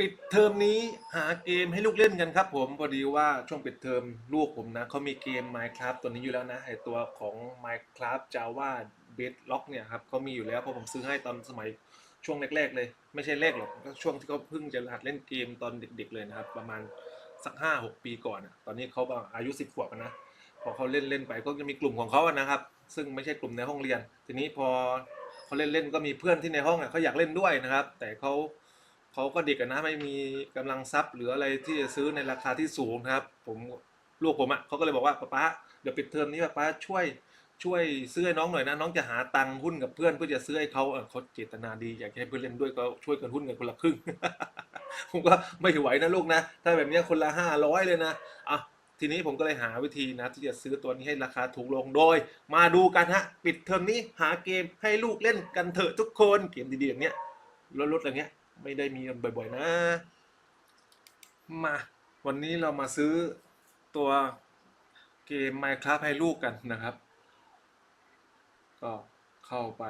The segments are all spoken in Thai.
ปิดเทอมนี้หาเกมให้ลูกเล่นกันครับผมพอดีว่าช่วงปิดเทอมลูกผมนะเขามีเกม Minecraft ตัวนี้อยู่แล้วนะไอตัวของ Minecraft Java Bedrock เนี่ยครับเขามีอยู่แล้วเพราะผมซื้อให้ตอนสมัยช่วงแรก ๆ เลย ไม่ใช่แรกหรอกก็ช่วงที่เขาเพิ่งจะหัดเล่นเกมตอนเด็ก ๆ เลยนะครับ ประมาณสักห้าหกปีก่อนอะตอนนี้เขาอายุสิบขวบนะพอเขาเล่นเล่นไปก็จะมีกลุ่มของเขาอะนะครับ ซึ่งไม่ใช่กลุ่มในห้องเรียน ทีนี้พอเขาเล่นเล่นก็มีเพื่อนที่ในห้องเขาอยากเล่นด้วยนะครับ แต่เขา เขาก็เด็กนะไม่มีกำลังทรัพย์หรืออะไรที่จะซื้อในราคาที่สูงนะครับ ผมลูกผมอะเขาก็เลยบอกว่าป๊าป๊าเดี๋ยวปิดเทอมนี้ป๊าป๊าช่วยช่วยซื้อให้น้องหน่อยนะ น้องจะหาตังค์หุ้นกับเพื่อนเพื่อจะซื้อให้เขาเขาเจตนาดีอยากให้เพื่อนเล่นด้วยก็ช่วยกันหุ้นกันคนละครึ่งผมก็ไม่ไหวนะลูกนะ ถ้าแบบนี้คนละห้าร้อยเลยนะอะทีนี้ผมก็เลยหาวิธีนะที่จะซื้อตัวนี้ให้ราคาถูกลงโดย มาดูกันฮะปิดเทอมนี้หาเกมให้ลูกเล่นกันเถอะทุกคนเกมดีๆอย่างเนี้ยลดๆอย่างเงี้ย ไม่ได้มีกันบ่อยๆนะ มาวันนี้เรามาซื้อตัวเกม Minecraft ให้ลูกกันนะครับ ก็เข้าไป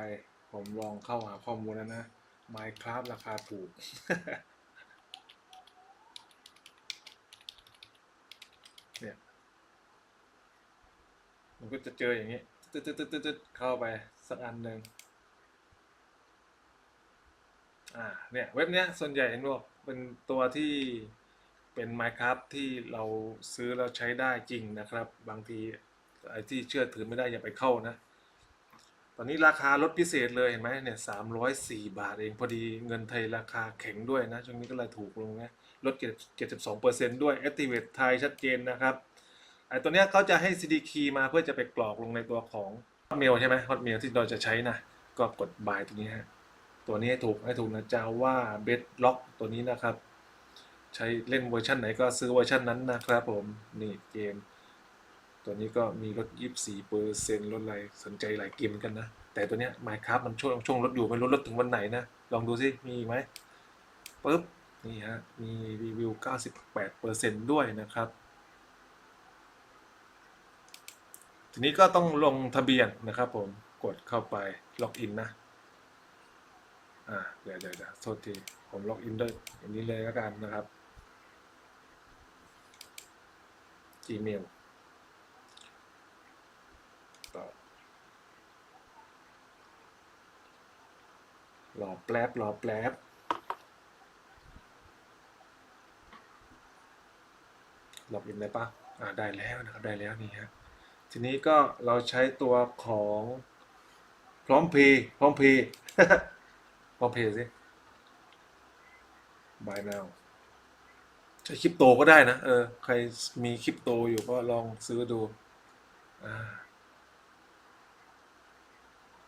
ผมลองเข้าหาข้อมูลแล้วนะ Minecraft ราคาถูก เนี่ย มันก็จะเจออย่างนี้ตึ๊ดตึ๊ดตึ๊ดตึ๊ดตึ๊ดเข้าไปสักอันหนึ่ง อ่าเนี่ยเว็บเนี้ยส่วนใหญ่เห็นบอกเป็นตัวที่เป็น Minecraft ที่เราซื้อแล้วใช้ได้จริงนะครับ บางทีไอ้ที่เชื่อถือไม่ได้อย่าไปเข้านะ ตอนนี้ราคาลดพิเศษเลยเห็นไหมเนี่ยสามร้อยสี่บาทเองพอดีเงินไทยราคาแข็งด้วยนะ ช่วงนี้ก็เลยถูกลงนะลดเจ็ดสิบสองเปอร์เซ็นด้วย Activate ไทยชัดเจนนะครับไอ้ตัวเนี้ยเขาจะให้ CD key มาเพื่อจะไปกรอกลงในตัวของ Hotmail ใช่ไหม Hotmail ที่เราจะใช้นะ ก็กด buy ตัวนี้ฮะ ตัวนี้ให้ถูกให้ถูกนะ Java Bedrock ตัวนี้นะครับ ใช้เล่นเวอร์ชันไหนก็ซื้อเวอร์ชันนั้นนะครับผม นี่เกม ตัวนี้ก็มีลด 24เปอร์เซ็นต์ลดอะไรสนใจหลายเกมกันนะ แต่ตัวเนี้ย Minecraft มันช่วงช่วงลดอยู่ไม่รู้ลดถึงวันไหนนะ ลองดูสิมีไหมปึ๊บนี่ฮะ มีรีวิว 98เปอร์เซ็นต์ด้วยนะครับ ทีนี้ก็ต้องลงทะเบียนนะครับผม กดเข้าไปล็อกอินนะ อ่าเดี๋ยวเดี๋ยวเดี๋ยวโทษทีผมล็อกอินด้วยอย่างนี้เลยแล้วกันนะครับ Gmail ต่อรอแป๊บรอแป๊บล็อกอินได้ปะอ่าได้แล้วนะครับ ได้แล้วนี่ฮะ ทีนี้ก็เราใช้ตัวของพร้อมเพย์พร้อมเพย์ พอเพย์สิ buy now ใช้คริปโตก็ได้นะ เออ ใครมีคริปโตอยู่ก็ลองซื้อดูอ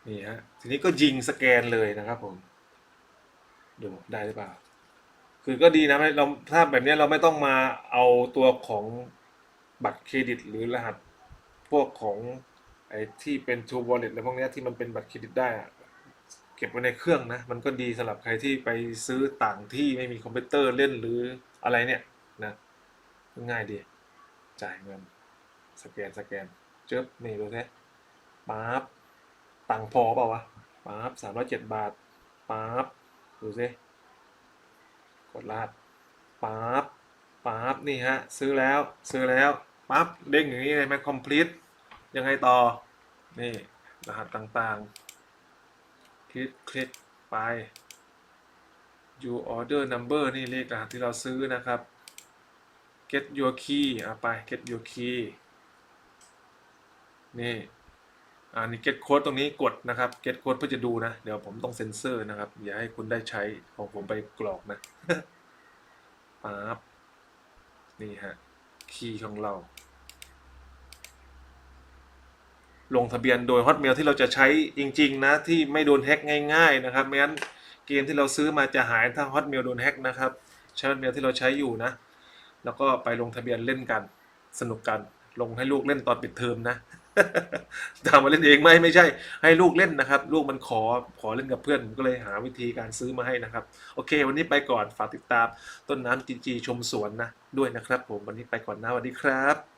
นี่ฮะ ทีนี้ก็ยิงสแกนเลยนะครับผม ดูได้หรือเปล่า คือก็ดีนะเราถ้าแบบนี้เราไม่ต้องมาเอาตัวของบัตรเครดิต หรือรหัส พวกของไอ้ที่เป็น True Wallet อะไรพวกนี้ที่มันเป็นบัตรเครดิตได้อะเก็บไว้ในเครื่องนะ มันก็ดีสำหรับใครที่ไปซื้อต่างที่ไม่มีคอมพิวเตอร์เล่นหรืออะไรเนี่ยนะง่ายดี จ่ายเงิน สแกนสแกนเจิบนี่ดูสิปั๊บตังพอเปล่าวะปั๊บสามร้อยเจ็ดบาทปั๊บดูสิกดรหัสปั๊บปั๊บนี่ฮะ ซื้อแล้วซื้อแล้วปั๊บเด้งอย่างนี้เลยไหม complete ยังไงต่อ นี่ รหัสต่างๆ คลิกคลิกไป you order number นี่เลขรหัสที่เราซื้อนะครับ get your key อะไป get your key นี่อ่านี่ get code ตรงนี้กดนะครับ get code เพื่อจะดูนะ เดี๋ยวผมต้องเซ็นเซอร์นะครับ อย่าให้คุณได้ใช้ของผมไปกรอกนะปั๊บนี่ฮะ คีย์ของเรา ลงทะเบียนโดย Hotmail ที่เราจะใช้จริง ๆ นะ ที่ไม่โดนแฮ็กง่าย ๆ นะครับไม่งั้นเกมที่เราซื้อมาจะหายถ้า Hotmail โดนแฮ็กนะครับใช้ Hotmail ที่เราใช้อยู่นะ แล้วก็ไปลงทะเบียนเล่นกันสนุกกัน ลงให้ลูกเล่นตอนปิดเทอมนะทำมมาเล่นเองไหมไม่ใช่ ให้ลูกเล่นนะครับ ลูกมันขอขอเล่นกับเพื่อนก็เลยหาวิธีการซื้อมาให้นะครับ โอเค วันนี้ไปก่อนฝากติดตามต้นน้ำจีจีชมสวนนะด้วยนะครับ ผมวันนี้ไปก่อนนะสวัสดีครับ